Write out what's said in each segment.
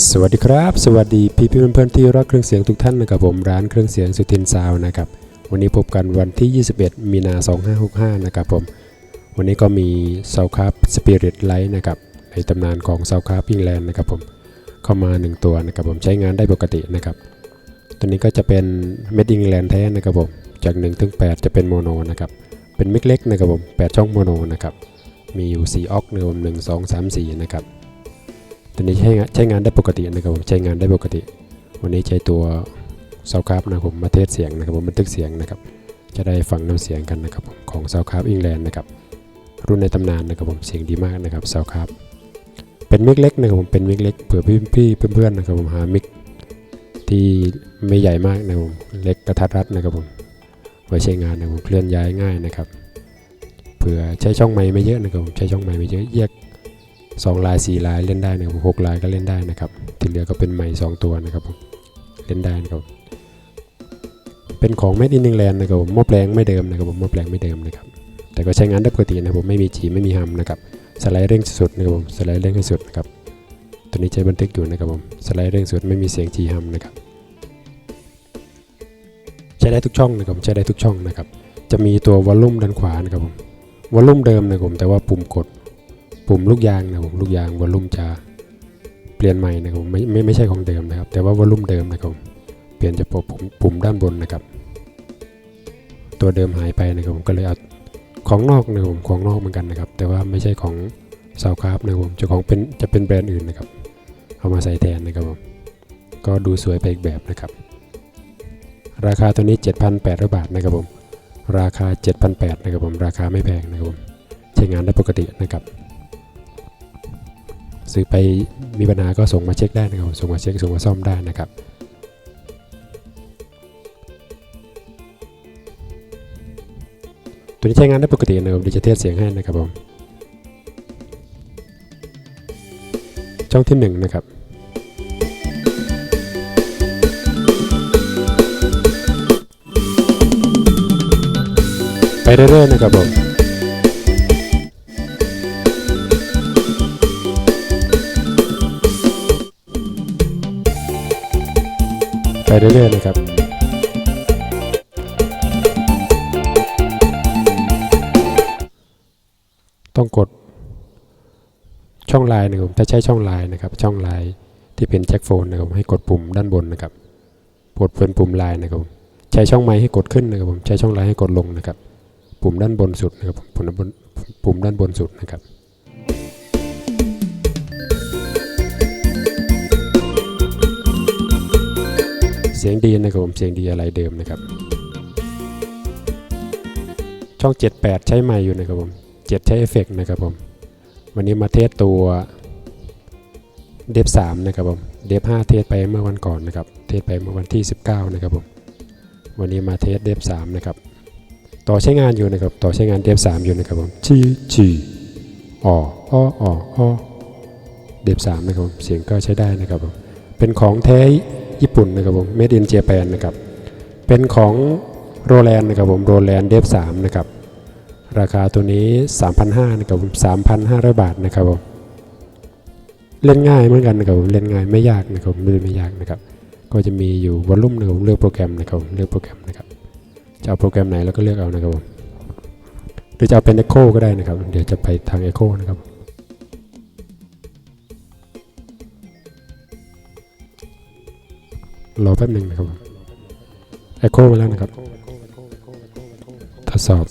สวัสดีครับ สวัสดีพี่พี่เพื่อนๆที่รักเครื่องเสียงทุกท่านนะครับผมร้านเครื่องเสียงสุทินซาวนะครับวันนี้พบกันวันที่ 21 มีนา 2565 นะครับผม วันนี้ก็มีเซาคับสปิริตไลท์นะครับในตำนานของเซาคับอิงแลนด์นะครับผมเข้ามา 1 ตัวนะครับผมใช้งานได้ปกตินะครับตัวนี้ก็จะเป็นเม็ดอิงแลนด์แท้นะครับผมจาก1ถึง8จะเป็นโมโนนะครับเป็นมิกเล็กนะครับผม8ช่องโมโนนะครับมีอยู่4ออกเนะครับผม1 2 3 4นะครับ ตัวนี้ใช้งานใช้งานได้ปกตินะครับผมใช้งานได้ปกติ วันนี้ใช้ตัวเซาคาร์นะครับผมมาเทสเสียงนะครับผมบันทึกเสียงนะครับ จะได้ฟังน้ำเสียงกันนะครับผมของเซาคาร์อิงแลนด์นะครับรุ่นในตำนานนะครับผมเสียงดีมากนะครับเซาคาร์เป็นมิกเล็กนะครับผมเป็นมิกเล็กเผื่อพี่พี่เพื่อนๆนะครับผมหามิกที่ไม่ใหญ่มากนะครับผมเล็กกระทัดรัดนะครับผมไว้ใช้งานนะครับผมเคลื่อนย้ายง่ายนะครับเผื่อใช้ช่องไม้ไม่เยอะนะครับผมใช้ช่องไม้ไม่เยอะแยก สองลายสี่ลายเล่นได้นะครับหกลายก็เล่นได้นะครับ ที่เหลือก็เป็นใหม่สองตัวนะครับผมเล่นได้นะครับ เป็นของ Made in England นะครับผมมอบแรงไม่เดิมนะครับผมมอบแรงไม่เดิมนะครับ แต่ก็ใช้งานได้ปกตินะครับผมไม่มีจีไม่มีฮัมนะครับสไลด์เร่งสุดนะครับผมสไลด์เร่งให้สุดนะครับตัวนี้ใช้บันทึกอยู่นะครับผมสไลด์เร่งสุดไม่มีเสียงจีฮัมนะครับใช้ได้ทุกช่องนะครับผมใช้ได้ทุกช่องนะครับจะมีตัววอลลุ่มด้านขวานะครับผมวอลลุ่มเดิมนะครับผมแต่ว่าปุ่มกด ปุ่มลูกยางนะครับผมลูกยางวอลลุ่มจะเปลี่ยนใหม่นะครับผมไม่ไม่ไม่ใช่ของเดิมนะครับ แต่ว่าวอลลุ่มเดิมนะครับเปลี่ยนจากปุ่มปุ่มด้านบนนะครับ ตัวเดิมหายไปนะครับผมก็เลยเอาของนอกนะครับผมของนอกเหมือนกันนะครับ แต่ว่าไม่ใช่ของซาวคราฟนะครับผมจ้าของเป็นจะเป็นแบรนด์อื่นนะครับ เอามาใส่แทนนะครับผมก็ดูสวยไปอีกแบบนะครับ ราคาตัวนี้ 7,800 บาทนะครับผมราคา 7,800นะครับผมราคาไม่แพงนะครับผมใช้งานได้ปกตินะครับ ซื้อไปมีปัญหาก็ส่งมาเช็คได้นะครับส่งมาเช็คส่งมาซ่อมได้นะครับตัวนี้ใช้งานได้ปกตินะครับเดี๋ยวจะเทสเสียงให้นะครับผมช่องที่หนึ่งนะครับไปเรื่อยๆนะครับผม เรื่อยๆนะครับต้องกดช่องไลน์นะครับถ้าใช้ช่องไลน์นะครับ ช่องไลน์ที่เป็นแจ็คโฟนนะครับให้กดปุ่มด้านบนนะครับกดเป็นปุ่มไลน์นะครับใช้ช่องไม้ให้กดขึ้นนะครับผมใช้ช่องไลน์ให้กดลงนะครับ ปุ่มด้านบนสุดนะครับปุ่มด้านบนปุ่มด้านบนสุดนะครับ ยงดีนะครับผมเสียงดีอะไรเดิมนะครับ ช่อง 78 ใช้ไมค์อยู่นะครับผม7ใช้เอฟเฟกต์นะครับผมวันนี้มาเทสตัวเดฟ3นะครับผมเดฟ5เทสไปเมื่อวันก่อนนะครับ เทสไปเมื่อวันที่ 19 นะครับผมวันนี้มาเทสเดฟ3นะครับ ต่อใช้งานอยู่นะครับ ต่อใช้งานเดฟ3อยู่นะครับผมจีจีอ๋ออ้ออ้อเดฟ3นะครับผมเสียงก็ใช้ได้นะครับผมเป็นของแท้ ญี่ปุ่นนะครับผม made in Japan นะครับ เป็นของโรแลนด์นะครับผม โรแลนด์เดฟ3นะครับ ราคาตัวนี้ 3,500นะครับผม3,500 บาทนะครับผม เล่นง่ายเหมือนกันนะครับผม เล่นง่ายไม่ยากนะครับผมไม่ไม่ยากนะครับ ก็จะมีอยู่วอลลุ่มนะครับผมเลือกโปรแกรมนะครับผมเลือกโปรแกรมนะครับ จะเอาโปรแกรมไหนแล้วก็เลือกเอานะครับผม หรือจะเอาเป็น Echo ก็ได้นะครับ เดี๋ยวจะไปทาง Echo นะครับ รอแป๊บหนึ่งนะครับเอโคมาแล้วนะครับ ทดสอบ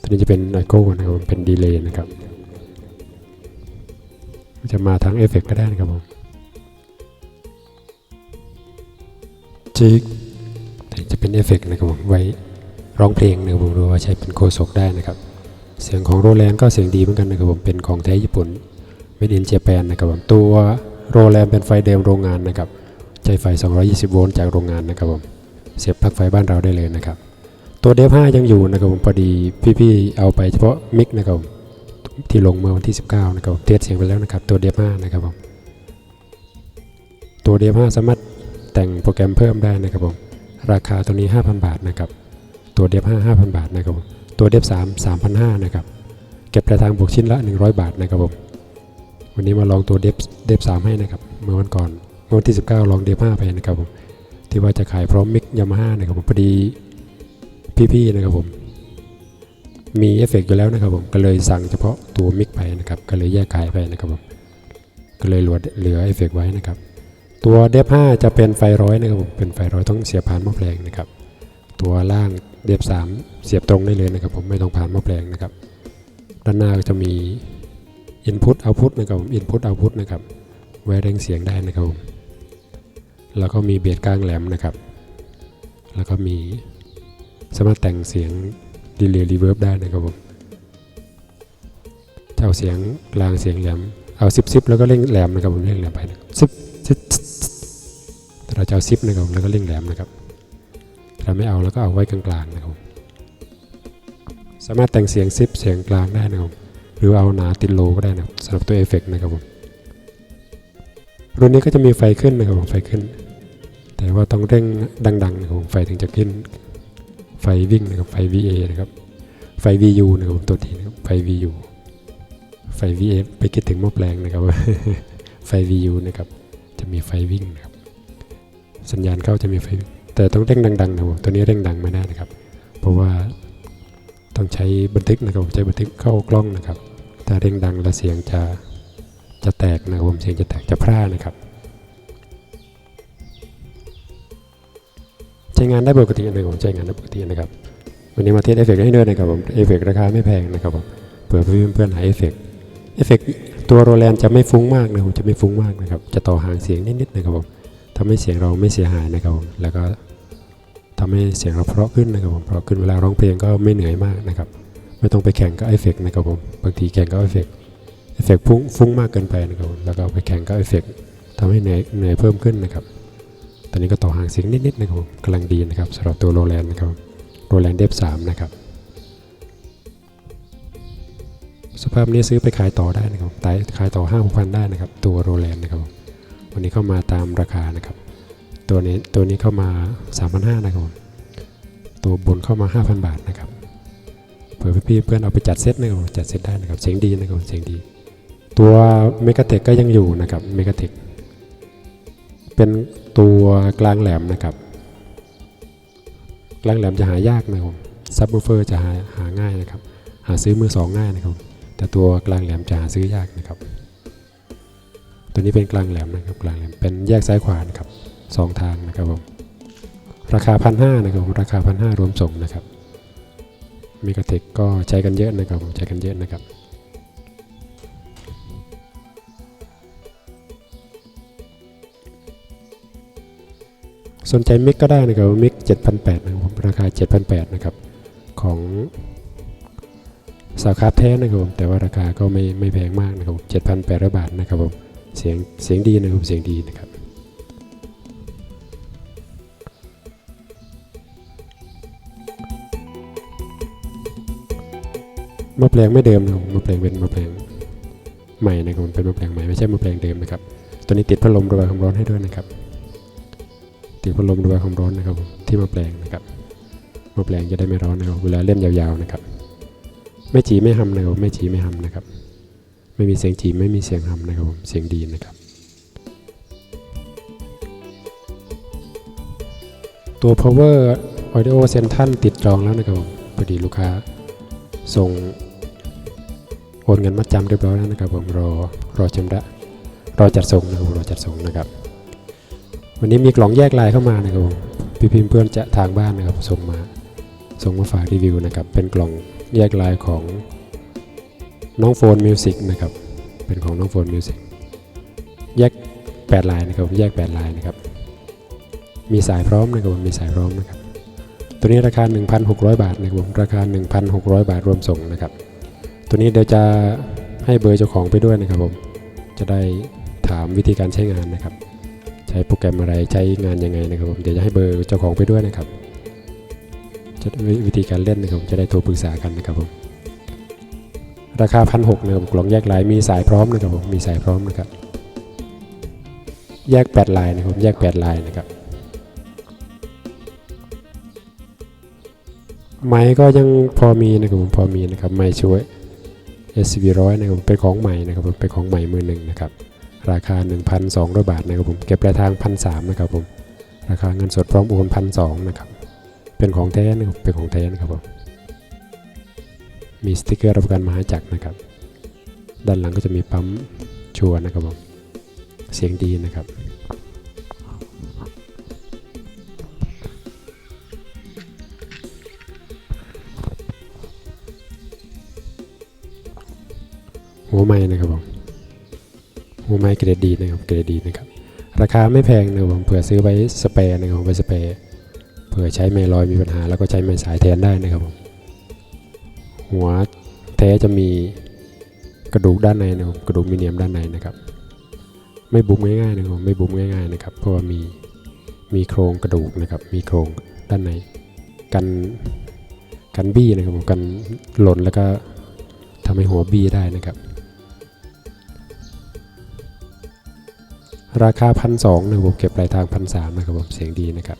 ตัวนี้จะเป็นไอโคนะครับเป็นดีเลย์นะครับ จะมาทั้งเอฟเฟกก็ได้นะครับผมจิกจะเป็นเอฟเฟกนะครับผมไว้ร้องเพลงนะครับผมรือว่าใช้เป็นโคศกได้นะครับ เสียงของโรแลนก็เสียงดีเหมือนกันนะครับผมเป็นของแท้ญี่ปุ่นไม่ดินเจแปนนะครับผมตัวโรแลนเป็นไฟเดิมโรงงานนะครับ ใช้ไฟ 220 โวลต์จากโรงงานนะครับผม เสียบปลั๊กไฟบ้านเราได้เลยนะครับ ตัวเดฟ5ยังอยู่นะครับผมพอดีพี่ๆเอาไปเฉพาะมิกนะครับผมที่ลงเมื่อวันที่ 19 นะครับเทสเสียงไปแล้วนะครับ ตัวเดฟ5นะครับผมตัวเดฟ5สามารถแต่งโปรแกรมเพิ่มได้นะครับผมราคาตัวนี้ 5,000 บาทนะครับตัวเดฟ5 5,000 บาทนะครับผมตัวเดฟ3 3,500นะครับเก็บปลายทางบวกชิ้นละ 100 บาทนะครับผมวันนี้มาลองตัวเดฟเดฟสามให้นะครับเมื่อวันก่อน เมื่อวันที่ 19 ลองเดฟห้าไปนะครับผมที่ว่าจะขายพร้อมมิกยามาฮ่านะครับผมพอดีพี่ๆนะครับผมมีเอฟเฟกต์อยู่แล้วนะครับผมก็เลยสั่งเฉพาะตัวมิกไปนะครับก็เลยแยกขายไปนะครับผมก็เลยเหลือเหลือเอฟเฟกต์ไว้นะครับตัวเดฟ5จะเป็นไฟร้อยนะครับผมเป็นไฟร้อยต้องเสียบผ่านหม้อแปลงนะครับตัวล่างเดฟ3เสียบตรงได้เลยนะครับ ผมไม่ต้องผ่านหม้อแปลงนะครับด้านหน้าก็จะมี Input Output นะครับผม Input Output นะครับไว้เร่งเสียงได้นะครับผม แล้วก็มีเบียดกลางแหลมนะครับ แล้วก็มีสามารถแต่งเสียงดีเลย์รีเวิร์บได้นะครับผมจะเอาเสียงกลางเสียงแหลม เอาซิปซิปแล้วก็เร่งแหลมนะครับผมเร่งแหลมไปนะซิปซิปแต่เราจะเอาซิปนะครับผมแล้วก็เร่งแหลมนะครับถ้าไม่เอาแล้วก็เอาไว้กลางๆนะครับผมสามารถแต่งเสียงซิปเสียงกลางได้นะครับหรือเอาหนาติดโลก็ได้นะสำหรับตัวเอฟเฟกต์นะครับผม รุ่นนี้ก็จะมีไฟขึ้นนะครับผมไฟขึ้น แต่ว่าต้องเร่งดังๆนะครับผมไฟถึงจะขึ้น ไฟวิ่งนะครับไฟ VA นะครับ ไฟ VU นะครับผมตัวทีนะครับไฟ VU ไฟ VA ไปคิดถึงหม้อแปลงนะครับ ไฟ VU นะครับ จะมีไฟวิ่งนะครับ สัญญาณเข้าจะมีไฟ แต่ต้องเร่งดังๆนะครับตัวนี้เร่งดังไม่ได้นะครับ เพราะว่าต้องใช้บันทึกนะครับใช้บันทึกเข้ากล้องนะครับ ถ้าเร่งดังแล้วเสียงจะ จะแตกนะครับผมเสียงจะแตกจะพร่านะครับ ใช้งานได้ปกตินะครับผมใช้งานได้ปกตินะครับ วันนี้มาเทสเอฟเฟกต์ให้ด้วยนะครับผมเอฟเฟกต์ราคาไม่แพงนะครับผมเผื่อเพื่อนเพื่อนๆหาเอฟเฟกต์เอฟเฟกต์ตัวโรแลนจะไม่ฟุ้งมากนะครับจะไม่ฟุ้งมากนะครับ จะต่อห่างเสียงนิดๆนะครับผมทำให้เสียงเราไม่เสียหายนะครับผมแล้วก็ทำให้เสียงเราเพราะขึ้นนะครับผมเพราะขึ้นเวลาร้องเพลงก็ไม่เหนื่อยมากนะครับ ไม่ต้องไปแข่งกับเอฟเฟกต์นะครับผมบางทีแข่งกับเอฟเฟกต์ เอฟเฟกต์ฟุ้งฟุ้งมากเกินไปนะครับผมแล้วก็ไปแข่งกับเอฟเฟกต์ทำให้เหนื่อยเหนื่อยเพิ่มขึ้นนะครับ ตอนนี้ก็ต่อห่างเสียงนิดๆนะครับกำลังดีนะครับสำหรับตัวโรแลนด์นะครับโรแลนด์เดฟสามนะครับ สภาพนี้ซื้อไปขายต่อได้นะครับขายขายต่อห้าหกพันได้นะครับ ตัวโรแลนด์นะครับ วันนี้เข้ามาตามราคานะครับ ตัวนี้ตัวนี้เข้ามา3 5 0 0นะครับ ตัวบนเข้ามา 5,000 บาทนะครับ เผื่อพี่ๆเพื่อนเอาไปจัดเซตนะครับจัดเซตได้นะครับ เสียงดีนะครับ เสียงดี ตัวเมกาเทคก็ยังอยู่นะครับเมกาเทคเป็นตัวกลางแหลมนะครับ กลางแหลมจะหายากนะครับซับวูเฟอร์จะหาหาง่ายนะครับ หาซื้อมือสองง่ายนะครับ แต่ตัวกลางแหลมจะหาซื้อยากนะครับ ตัวนี้เป็นกลางแหลมนะครับ กลางแหลมเป็นแยกซ้ายขวานะครับสองทางนะครับผมราคาพันห้านะครับผมราคาพันห้ารวมส่งนะครับมิกาเทคก็ใช้กันเยอะนะครับผมใช้กันเยอะนะครับ สนใจมิกก็ได้นะครับมิก7,800นะครับผมราคา 7,800นะครับของสาขาแท้นะครับผมแต่ว่าราคาก็ไม่ไม่แพงมากนะครับ7,800 บาทนะครับผมเสียงเสียงดีนะครับเสียงดีนะครับมะแปลงไม่เดิมนะครับมะแปลงเป็นมะแปลงใหม่นะครับผมเป็นมะแปลงใหม่ไม่ใช่มะแปลงเดิมนะครับตัวนี้ติดพัดลมระบายความร้อนให้ด้วยนะครับ ติดพัดลมระบายความร้อนนะครับ ที่มาแปลงนะครับมาแปลงจะได้ไม่ร้อนนะครับเวลาเล่นยาวๆนะครับ ไม่จีไม่หำนะครับไม่จีไม่หำนะครับ ไม่มีเสียงจีไม่มีเสียงหำนะครับผมเสียงดีนะครับ ตัว power audio central ติดจองแล้วนะครับผมพอดีลูกค้าส่งโอนเงินมัดจำเรียบร้อยแล้วนะครับผมรอรอชำระรอจัดส่งนะครับรอจัดส่งนะครับ วันนี้มีกล่องแยกลายเข้ามานะครับผมพี่พิมพ์เพื่อนจะทางบ้านนะครับส่งมาส่งมาฝากรีวิวนะครับ เป็นกล่องแยกลายของน้องโฟนมิวสิกนะครับ เป็นของน้องโฟนมิวสิกแยก8ลายนะครับ แยก8ลายนะครับ มีสายพร้อมนะครับผมมีสายพร้อมนะครับ ตัวนี้ราคา 1,600 บาทนะครับผมราคา 1,600 บาทรวมส่งนะครับ ตัวนี้เดี๋ยวจะให้เบอร์เจ้าของไปด้วยนะครับผม จะได้ถามวิธีการใช้งานนะครับ ใช้โปรแกรมอะไรใช้งานยังไงนะครับผมเดี๋ยวจะให้เบอร์เจ้าของไปด้วยนะครับจะวิธีการเล่นนะครับผมจะได้โทรปรึกษากันนะครับผมราคาพันหกนะครับกล่องแยกลายมีสายพร้อมนะครับผมมีสายพร้อมนะครับแยกแปดลายนะครับแยกแปดลายนะครับไม้ก็ยังพอมีนะครับผมพอมีนะครับไม้ช่วย SCV ร้อยนะครับผมเป็นของใหม่นะครับผมเป็นของใหม่มือหนึ่งนะครับ ราคา 1,200 บาทนะครับผมเก็บปลายทาง1,300นะครับผมราคาเงินสดพร้อมโอน1,200นะครับเป็นของแท้นะครับเป็นของแท้นะครับผมมีสติกเกอร์รับประกันมหาจักรนะครับ ด้านหลังก็จะมีปั๊มชัวนะครับผมเสียงดีนะครับหัวไม้นะครับผม หัวไม้เกรดดีนะครับเกรดดีนะครับราคาไม่แพงนะครับผมเผื่อซื้อไว้สเปร์นะครับผมไว้สเปร์เผื่อใช้ไม้ลอยมีปัญหาแล้วก็ใช้ไม้สายแทนได้นะครับผมหัวแท้จะมีกระดูกด้านในนะครับกระดูกมีเนียมด้านในนะครับ ไม่บุบง่ายๆนะครับไม่บุบง่ายๆนะครับ เพราะว่ามีมีโครงกระดูกนะครับ มีโครงด้านในกันกันบี้นะครับกันหล่นแล้วก็ทำให้หัวบี้ได้นะครับ ราคาพันสองนะครับผมเก็บปลายทางพันสามนะครับผมเสียงดีนะครับ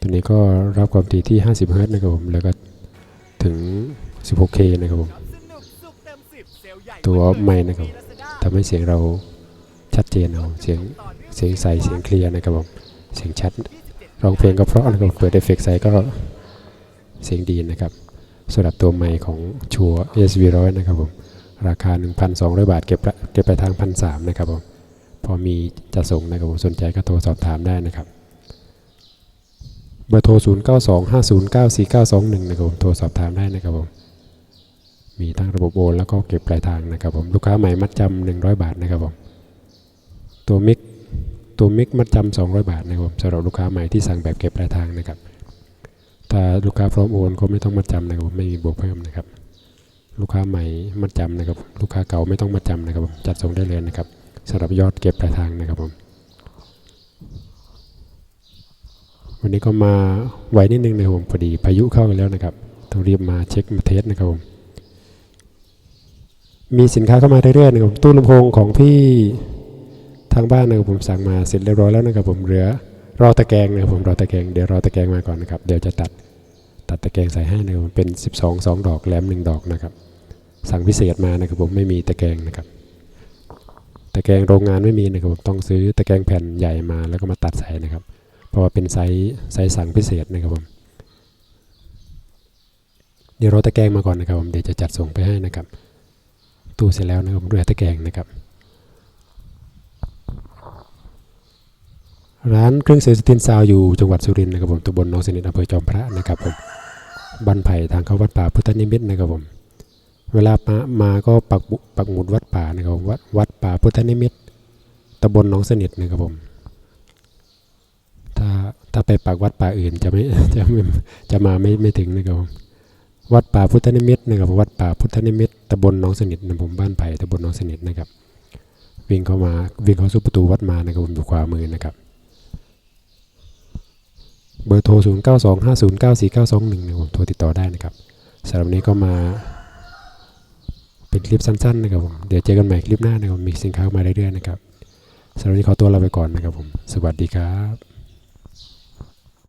ตัวนี้ก็รับความถี่ที่ 50เฮิรตซ์นะครับผมแล้วก็ถึง 16K นะครับผมตัวไมค์นะครับทำให้เสียงเราชัดเจนเอาเสียงเสียงใสเสียงเคลียร์นะครับผมเสียงชัดร้องเพลงก็เพราะนะครับเปิดเอฟเฟกต์ใส่ก็เสียงดีนะครับสำหรับตัวไมค์ของชัว SV100 นะครับผม ราคา 1,200 บาท เก็บละเก็บไปทางพันสามนะครับผมพอมีจะส่งนะครับผมสนใจก็โทรสอบถามได้นะครับเบอร์โทร 0 9 2 5 0 9 4 9 2 1 นะครับผมโทรสอบถามได้นะครับผมมีทั้งระบบโอนแล้วก็เก็บปลายทางนะครับผมลูกค้าใหม่มัดจำ100 บาทนะครับผมตัวมิกตัวมิกมัดจำ200 บาทนะครับผมสำหรับลูกค้าใหม่ที่สั่งแบบเก็บปลายทางนะครับ ถ้าลูกค้าพร้อมโอนก็ไม่ต้องมัดจำนะครับผมไม่มีบวกเพิ่มนะครับ ลูกค้าใหม่มัดจำนะครับลูกค้าเก่าไม่ต้องมัดจำนะครับผมจัดส่งได้เลยนะครับสำหรับยอดเก็บปลายทางนะครับผมวันนี้ก็มาไวนิดนึงนะครับผมพอดีพายุเข้ากันแล้วนะครับต้องรีบมาเช็คมาเทสนะครับผมมีสินค้าเข้ามาเรื่อยๆนะครับตู้ลำโพงของพี่ทางบ้านนะครับผมสั่งมาเสร็จเรียบร้อยแล้วนะครับผมเหลือรอตะแกรงนะครับผมรอตะแกรงเดี๋ยวรอตะแกรงมาก่อนนะครับเดี๋ยวจะตัด ตัดตะแกรงใส่ให้นะครับเป็น 12 2 ดอกแหลม1ดอกนะครับ สั่งพิเศษมานะครับผมไม่มีตะแกรงนะครับตะแกรงโรงงานไม่มีนะครับผมต้องซื้อตะแกรงแผ่นใหญ่มาแล้วก็มาตัดใส่นะครับ เพราะว่าเป็นไซส์ไซส์สั่งพิเศษนะครับผมเดี๋ยวรอตะแกรงมาก่อนนะครับผมเดี๋ยวจะจัดส่งไปให้นะครับ ตู้เสร็จแล้วนะครับเรือตะแกรงนะครับ ร้านเครื่องเสียงสตินซาวอยู่จังหวัดสุรินทร์นะครับผมตำบลหนองสนิทอำเภอจอมพระนะครับผม บ้านไผ่ทางเข้าวัดป่าพุทธนิมิตนะครับผมเวลามามาก็ปักปักหมุดวัดป่านะครับวัดวัดป่าพุทธนิมิตตำบลหนองสนิทนะครับผมถ้าถ้าไปปักวัดป่าอื่นจะไม่จะไม่จะมาไม่ไม่ถึงนะครับผมวัดป่าพุทธนิมิตนะครับวัดป่าพุทธนิมิตตำบลหนองสนิทนะผมบ้านไผ่ตำบลหนองสนิทนะครับ วิ่งเข้ามาวิ่งเข้าสู่ประตูวัดมานะครับผมอยู่ขวามือนะครับ เบอร์โทร 0 9 2 5 0 9 4 9 2 1นะครับโทรติดต่อได้นะครับสำหรับวันนี้ก็มา เป็นคลิปสั้นๆนะครับผมเดี๋ยวเจอกันใหม่คลิปหน้านะครับมีสินค้ามาเรื่อยๆนะครับสำหรับวันนี้ขอตัวลาไปก่อนนะครับผม สวัสดีครับ